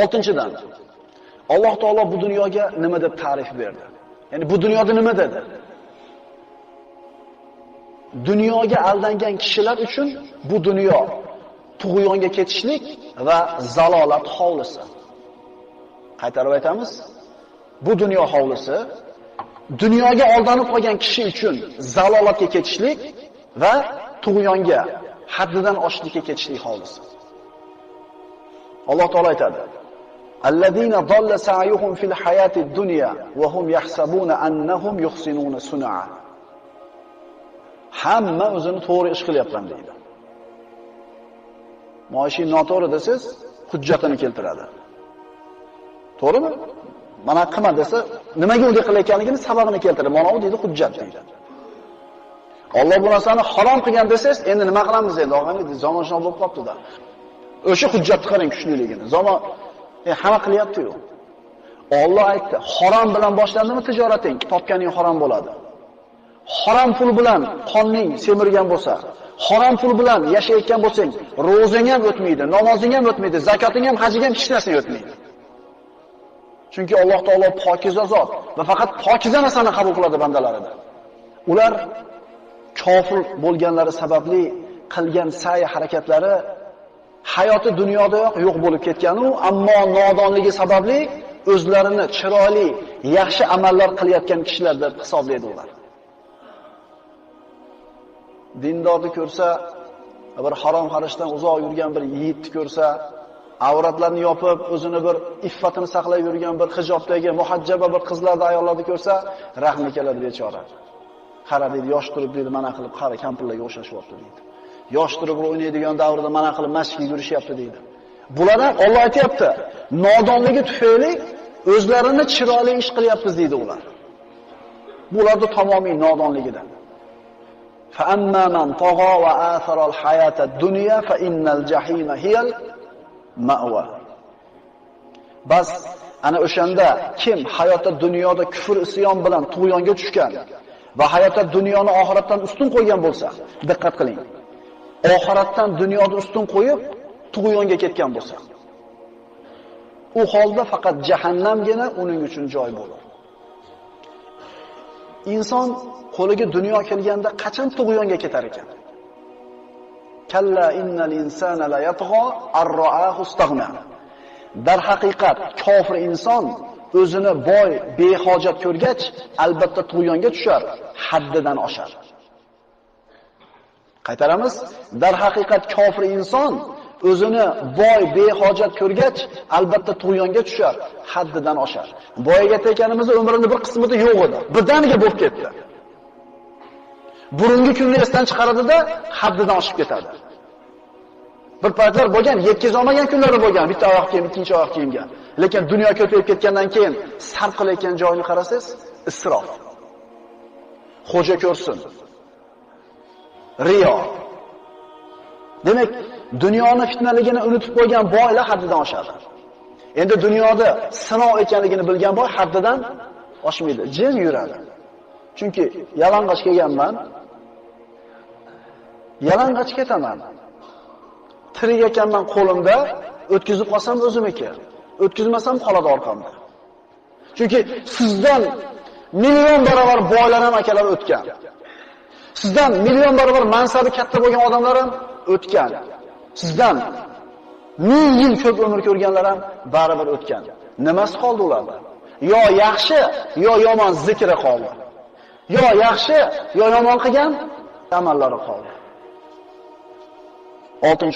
Oltinchidan, Alloh taolo bu dunyoga nima deb ta'rif berdi? Ya'ni bu dunyoda nima dedi? Dunyoga aldangan kishilar uchun bu dunyo tug'yonga ketishlik va zalolat hovlisi. Qaytarib aytamiz, bu dunyo hovlisi dunyoga aldanib qolgan kishi uchun zalolatga ketishlik va tug'yonga, haddidan oshishlikka ketishlik hovlisi. Alloh taolo aytadi: "Allazina dalla sa'yuhum fil hayati dunya wa hum yahsabuna annahum yuhsinuna sun'a." Hamma o'zini to'g'ri ish qilyapman deydi. Moishi noto'g'ri desiz, hujjatini keltiradi. To'g'rimi? Mana qilma desa, nimaga unday qilayotganligini sababini keltiradi. Mana u deydi hujjat deydi. Alloh bu narsani harom qilgan desangiz, endi nima qilamiz endi? Og'ayni zamon shunday bo'lib qolibdi-da. O'sha hujjatni qarang kuchliligini. Zamon e, hamma qilyapti-yu. Alloh aytdi, harom bilan boshlandimi tijorating, topganing harom bo'ladi. Harom pul bilan qonning semirgan bo'lsa, harom pul bilan yashayotgan bo'lsang, ro'zing ham o'tmaydi, namozing ham o'tmaydi, zakoting ham, hajing ham hech narsa o'tmaydi. Chunki Alloh taolo pokiza zot va faqat pokiza narsani qabul qiladi bandalaridan. Ular kofir bo'lganlari sababli qilgan sa'y harakatlari hayoti dunyodayoq yo'q bo'lib ketganu, ammo nodonligi sababli o'zlarini chiroyli, yaxshi amallar qilayotgan kishilar deb hisoblaydi ular. Dindorni ko'rsa, bir harom xarishdan uzoq yurgan bir yigitni ko'rsa, avratlarni yopib, o'zini bir iffatini saqlab yurgan bir hijobdagi muhajjaba bir qizlarni ayollarni ko'rsa, rahmi keladi bechora. Qara deydi, yosh turib deydi, mana qilib qara kampirlarga o'xshashyapti deydi. Yosh turib o'ynaydigan davrda mana qilib masjidga yurishyapti deydi. Bulardan Alloh aytayapti, nodonligi tufayli o'zlarini chiroyli ish qilyapmiz deydi ular. Bularni tamomiy nodonligidan. Fa amma man tagha va athara al-hayata dunya fa innal ma'wa. Bas ana o'shanda kim hayotda dunyoda kufr isyon bilan tug'yonga tushgan va hayotda dunyoni oxiratdan ustun qo'ygan bo'lsa, diqqat qiling. Oxiratdan dunyoni ustun qo'yib tug'yonga ketgan bo'lsa, u holda faqat jahannamgina uning uchun joy bo'ladi. Inson qo'liga dunyo kelganda qachon tug'yonga ketar ekan? Kalla innal insana la yatgha ar-ra'ahu istaghna. Dar haqiqat kofir inson o'zini boy, behojat ko'rgach, albatta tug'yonga tushar, haddidan oshar. Qaytaramiz, dar haqiqat kofir inson o'zini boy, behojat ko'rgach, albatta tug'yonga tushar, haddidan oshar. Boyaga tekanimizda umrini bir qismida yo'q edi. Birdaniga bo'lib ketdi. Burungi kunni esdan chiqaradida haddidan oshib ketadi. Bir paytlar bo'lgan, yetkazolmagan kunlari bo'lgan, bitta oyoq kiyim, ikkinchi oyoq kiyimga. Lekin dunyo ko'payib ketgandan keyin sarf qilayotgan joyini qarasangiz, isrof. Xo'ja ko'rsin. Riyo. Demak, dunyoni fitnaligini unutib qo'ygan boylar haddidan oshadi. Endi dunyoda sinov ekanligini bilgan boy haddidan oshmaydi, jim yuradi. Chunki yalang'och kelganman, yalang'och ketaman. Tirik ekanman qo'limda, o'tkazib qolsam o'zimniki. O'tkazmasam qoladi orqamda. Chunki sizdan million barobar boylar ham akalar o'tgan. Sizdan million barobar mansabi katta bo'lgan odamlar ham o'tgan. Sizdan ming yil ko'p umr ko'rganlar ham baribir o'tgan. Nimasi qoldi ularda? Yo yaxshi, yo yomon zikri qoldi. Yo yaxshi, yo yomon qilgan amallari qoldi. 6